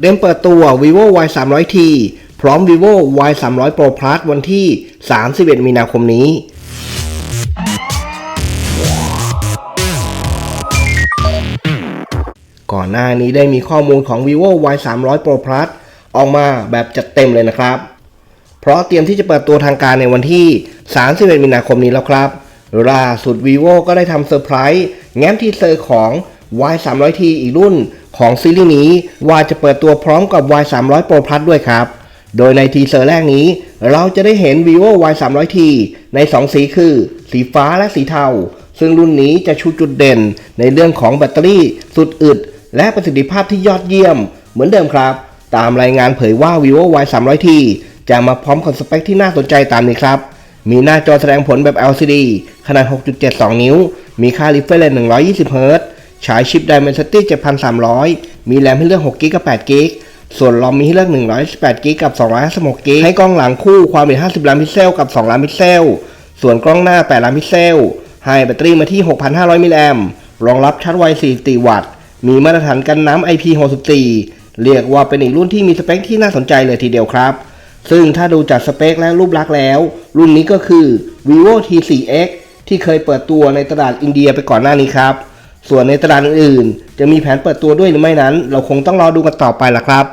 เตรียมเปิดตัว vivo y 3 0 0 t พร้อม vivo y 3 0 0 pro plus วันที่ 31 มีนาคมนี้ ก่อนหน้านี้ได้มีข้อมูลของ vivo y 3 0 0 pro plus ออกมาแบบจัดเต็มเลยนะครับ เพราะเตรียมที่จะเปิดตัวทางการในวันที่ 31 มีนาคมนี้แล้วครับล่าสุด vivo ก็ได้ทำเซอร์ไพรส์แง้มทีเซอร์ของ y 3 0 0 t อีกรุ่นของซีรีส์นี้ว่าจะเปิดตัวพร้อมกับ y 3 0 0 pro plus ด้วยครับ โดยในทีเซอร์แรกนี้ เราจะได้เห็น vivo y 3 0 0 t ใน 2 สีคือ สีฟ้าและสีเทา ซึ่งรุ่นนี้จะชูจุดเด่นในเรื่องของแบตเตอรี่สุดอึด และประสิทธิภาพที่ยอดเยี่ยม เหมือนเดิมครับ ตามรายงานเผยว่า vivo y 3 0 0 t จะมาพร้อมกับสเปคที่น่าสนใจตามนี้ครับมีหน้าจอแสดงผลแบบ LCD ขนาด 6.72 นิ้ว มีค่า refresh rate 120 Hz ฉายชิป Dimensity 7300 มีแรมให้เลือก 6 g กับ8 g ส่วนรอมมีให้เลือก128 g กับ 256 g ให้กล้องหลังคู่ความละเอียด50 ล้านพิกเซลกับ 2 ล้านพิกเซล ส่วนกล้องหน้า 8 ล้านพิกเซล ให้แบตเตอรี่มาที่ 6,500 มิลลิแอมรองรับชาร์จไว 44 วัตต์ มีมาตรฐานกันน้ำ IP64 เรียกว่าเป็นอีกรุ่นที่มีสเปคที่น่าสนใจเลยทีเดียวครับ ซึ่งถ้าดูจากสเปคและรูปลักษณ์แล้ว รุ่นนี้ก็คือ vivo T4X ที่เคยเปิดตัวในตลาดอินเดียไปก่อนหน้านี้ครับ ส่วนในตลาดอื่นๆ จะมีแผนเปิดตัวด้วยหรือไม่นั้น เราคงต้องรอดูกันต่อไปละครับ